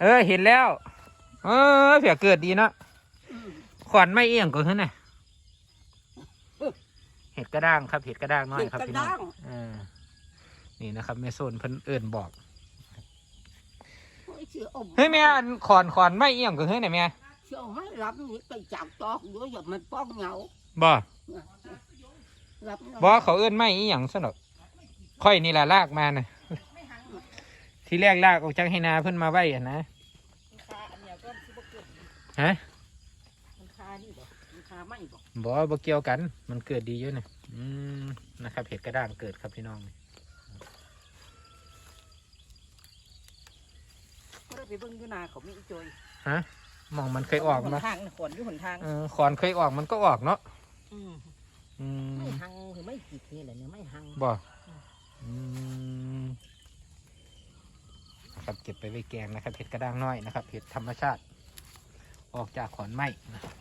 เออเห็นแล้ว เออเผียเกิดดีเนาะขอนไม่เอียงก็ขึ้นน่ะเห็ดกระด้างครับเห็ดกระด้างน้อยครับเห็ดกพี่ระน้องด้างเออนี่นะครับแม่โซนเพิ่นเอิ่นบอกโอ้ยเชื่ออมเฮ้ยแม่อันขอนขอนไม่เอียงก็ขึ้นน่ะแม่เชื่อไม่รับนี่ไปจับตอกด้วยอย่ามันป้องเหงาบ่รับบ่เขาเอิ่นไม่อีหยังซะหนอกค่อยนี่ล่ะลากมาน่ะ ทีแรกลากออกจากให้นาเพิ่นมาไว้อะนะคาอันเนี้ยก็สิบ่เกิดฮะมันคานี่บ่มันคาไม่บ่บ่บ่เกี่ยวกัน มันเกิดดีอยู่นะอืมนะครับเห็ดกระด้างเกิดครับพี่น้องก็ได้ไปเบิ่งอยู่นาเขามีอีจอยมองมันเคยออกหนมาทางน่ะขอนอยู่หนทางเออขอนเคยออกมันก็ออกเนาะอืมอืมไม่หังคือไม่กี่ทีเลยเนี่ยไม่หังบ่อืม นะครับ เก็บไปไว้แกงนะครับเห็ดกระด้างน้อยนะครับเห็ดธรรมชาติ ออกจากขอนไม้นะครับ